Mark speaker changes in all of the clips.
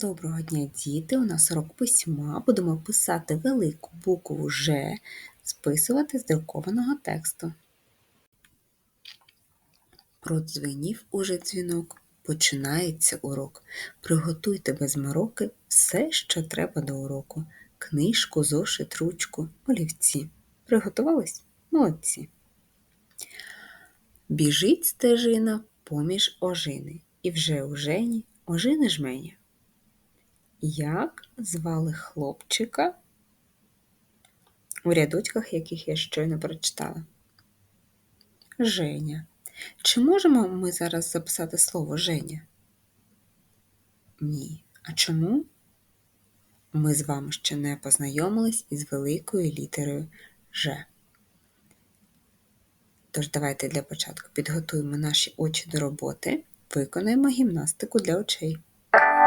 Speaker 1: Доброго дня, діти! У нас урок письма. Будемо писати велику букву Ж, списувати з друкованого тексту. Продзвенів уже дзвінок. Починається урок. Приготуйте без мороки все, що треба до уроку. Книжку, зошит, ручку, олівці. Приготувались? Молодці. Біжить стежина поміж ожини, і вже у жені ожини жмені. Як звали хлопчика, у рядочках, яких я щойно прочитала? Женя. Чи можемо ми зараз записати слово Женя? Ні. А чому? Ми з вами ще не познайомились із великою літерою Ж. Тож давайте для початку підготуємо наші очі до роботи, виконаємо гімнастику для очей.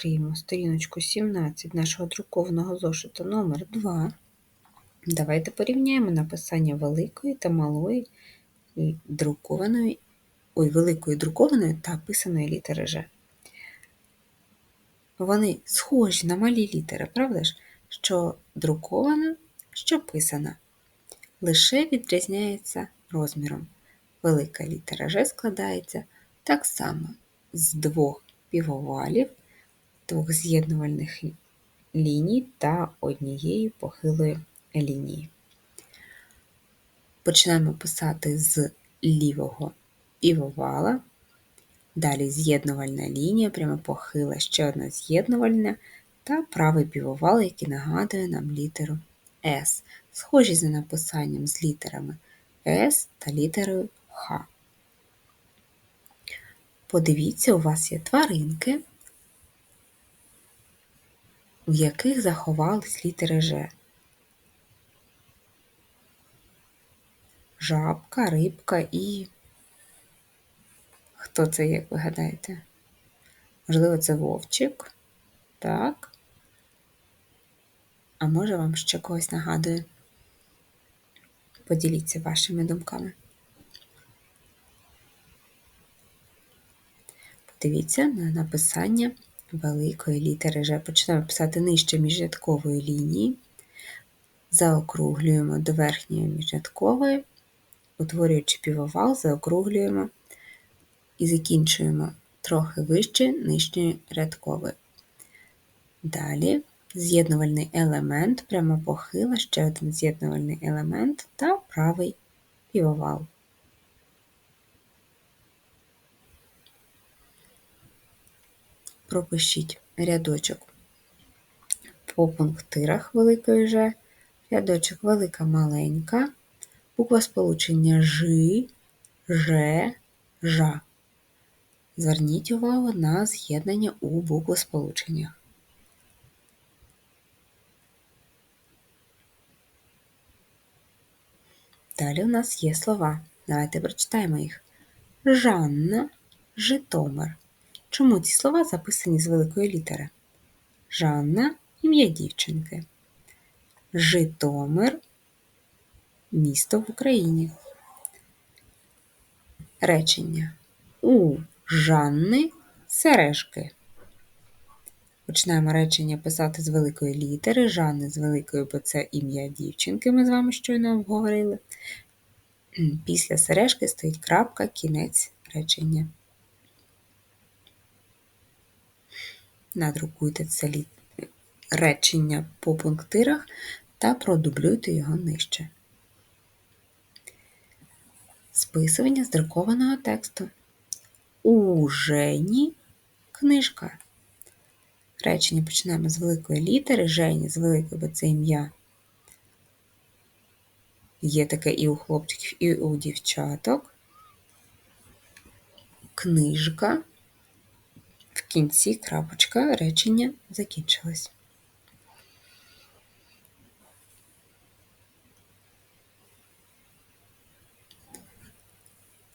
Speaker 1: Відкриємо сторіночку 17 нашого друкованого зошиту номер 2 Давайте порівняємо написання великої та малої друкованої, ой, великої друкованої та писаної літери Ж. Вони схожі на малі літери, правда ж? Що друкована, що писана. Лише відрізняється розміром. Велика літера Ж складається так само з двох півовалів двох з'єднувальних ліній та однієї похилої лінії. Починаємо писати з лівого півовала, далі з'єднувальна лінія, прямо похила, ще одна з'єднувальна та правий півовал, який нагадує нам літеру С, схожі за написанням з літерами С та літерою Х. Подивіться, у вас є тваринки, в яких заховались літери Ж. Жабка, рибка і. Хто це, як ви гадаєте? Можливо, це вовчик. Так. А може вам ще когось нагадує? Поділіться вашими думками. Подивіться на написання великої літери Ж. Починаємо писати нижче міжрядкової лінії, заокруглюємо до верхньої міжрядкової, утворюючи півовал, заокруглюємо і закінчуємо трохи вище нижньої рядкової. Далі з'єднувальний елемент, прямо похила, ще один з'єднувальний елемент та правий півовал. Пропишіть рядочок по пунктирах великої Ж, рядочок велика маленька, буква сполучення Ж, Ж, Жа. Зверніть увагу на з'єднання у буквосполученнях. Далі у нас є слова. Давайте прочитаємо їх. Жанна, Житомир. Чому ці слова записані з великої літери? Жанна ім'я дівчинки. Житомир місто в Україні. Речення. У Жанни сережки. Починаємо речення писати з великої літери. Жанни з великої, бо це ім'я дівчинки, ми з вами щойно обговорили. Після сережки стоїть крапка, кінець речення. Надрукуйте це речення по пунктирах та продублюйте його нижче. Списування з друкованого тексту. У Жені книжка. Речення починаємо з великої літери, Жені з великої, бо це ім'я. Є таке і у хлопчиків, і у дівчаток. Книжка. Кінці крапочка речення закінчилось.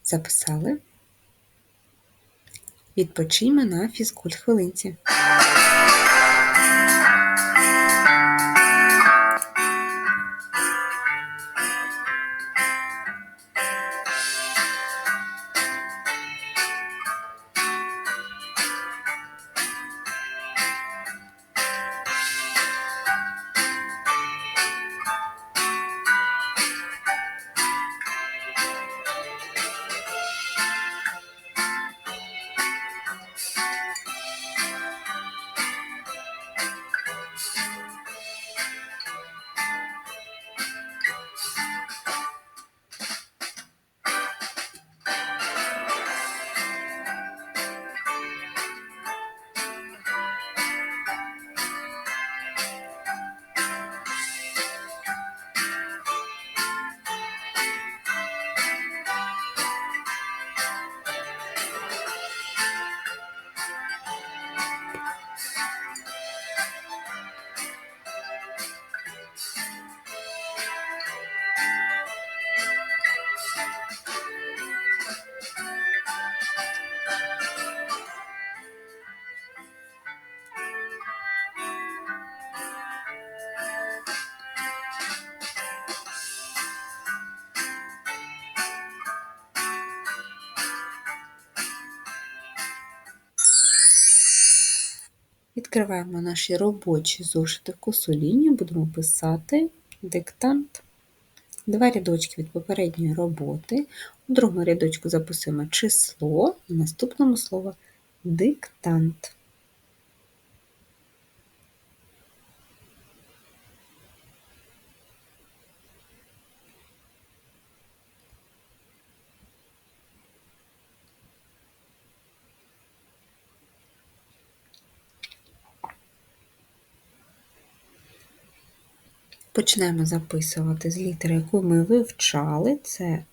Speaker 1: Записали. Відпочимо на фізкульт хвилинці. Відкриваємо наші робочі зошити косу лінію, будемо писати диктант. Два рядочки від попередньої роботи. У другому рядочку записуємо число, і наступному слово диктант. Починаємо записувати з літери, яку ми вивчали. Це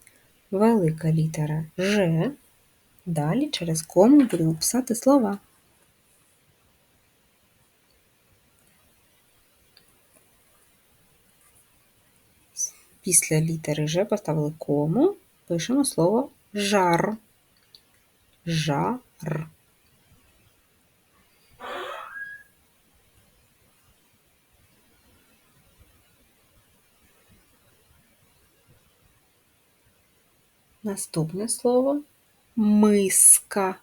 Speaker 1: велика літера Ж. Далі через кому будемо писати слова. Після літери Ж поставили кому, пишемо слово жар. Жар. Наступне слово миска.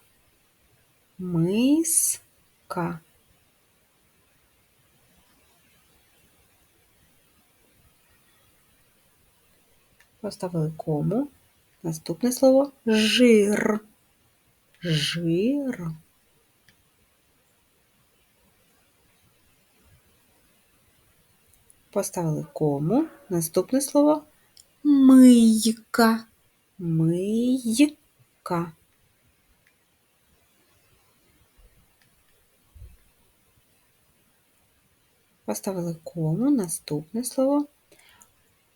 Speaker 1: Миска. Поставили кому. Наступне слово жир. Жир. Поставили кому. Наступне слово мийка. Мийка. Поставили кому наступне слово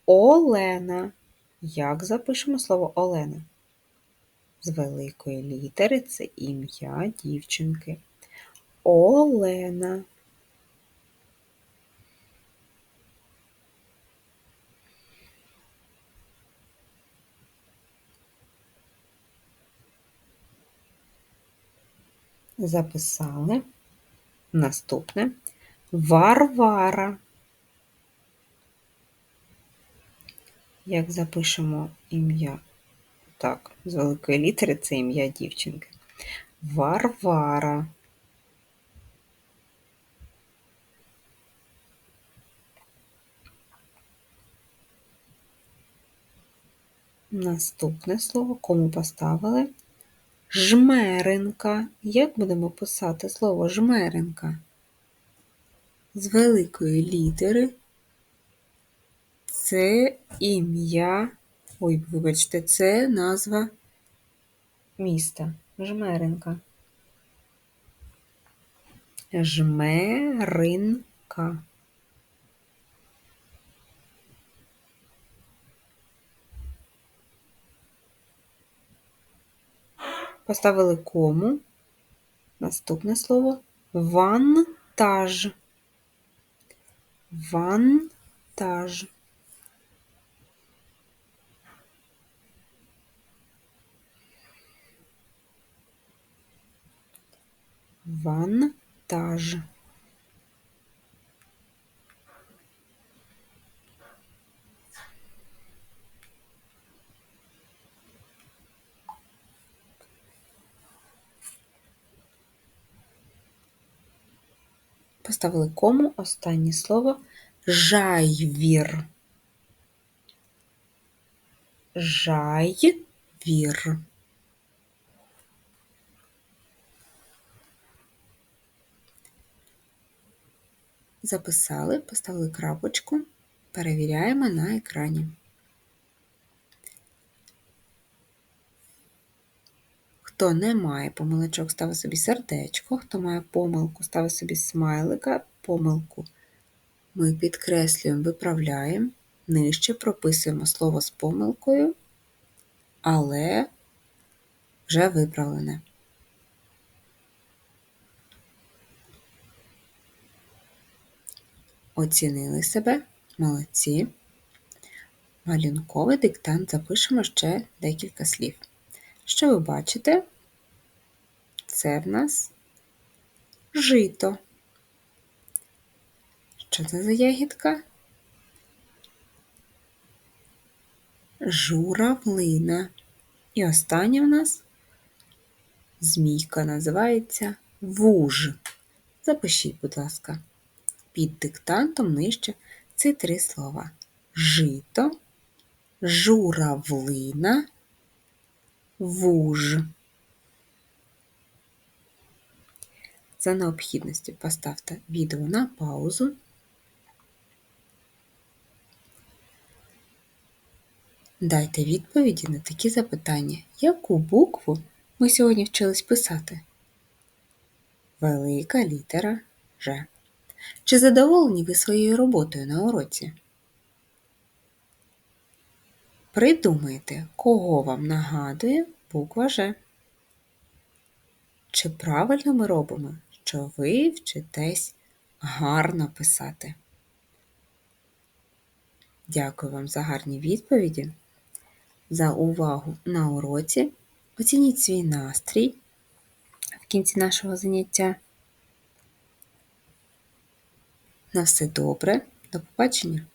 Speaker 1: Олена. Як запишемо слово Олена? З великої літери це ім'я дівчинки. Олена. Записали. Наступне Варвара. Як запишемо ім'я? Так, з великої літери це ім'я дівчинки. Варвара. Наступне слово, кому поставили? Жмеренка. Як будемо писати слово жмеренка? З великої літери це ім'я. Ой, вибачте, це назва міста. Жмеренка. Жмеринка. Поставили кому. Наступне слово вантаж. Вантаж. Вантаж. Поставили кому останнє слово жайвір. Жайвір. Записали, поставили крапочку, перевіряємо на екрані. Хто не має помилочок, ставить собі сердечко, хто має помилку, ставить собі смайлика, помилку. Ми підкреслюємо, виправляємо, нижче прописуємо слово з помилкою, але вже виправлене. Оцінили себе, молодці. Малюнковий диктант запишемо ще декілька слів. Що ви бачите? Це в нас жито. Що це за ягідка? Журавлина. І остання в нас змійка називається вуж. Запишіть, будь ласка, під диктантом нижче ці три слова: жито, журавлина, вуж. За необхідності поставте відео на паузу. Дайте відповіді на такі запитання. Яку букву ми сьогодні вчились писати? Велика літера Ж. Чи задоволені ви своєю роботою на уроці? Придумайте, кого вам нагадує буква Ж. Чи правильно ми робимо, що ви вчитесь гарно писати? Дякую вам за гарні відповіді, за увагу на уроці. Оцініть свій настрій в кінці нашого заняття. На все добре, до побачення!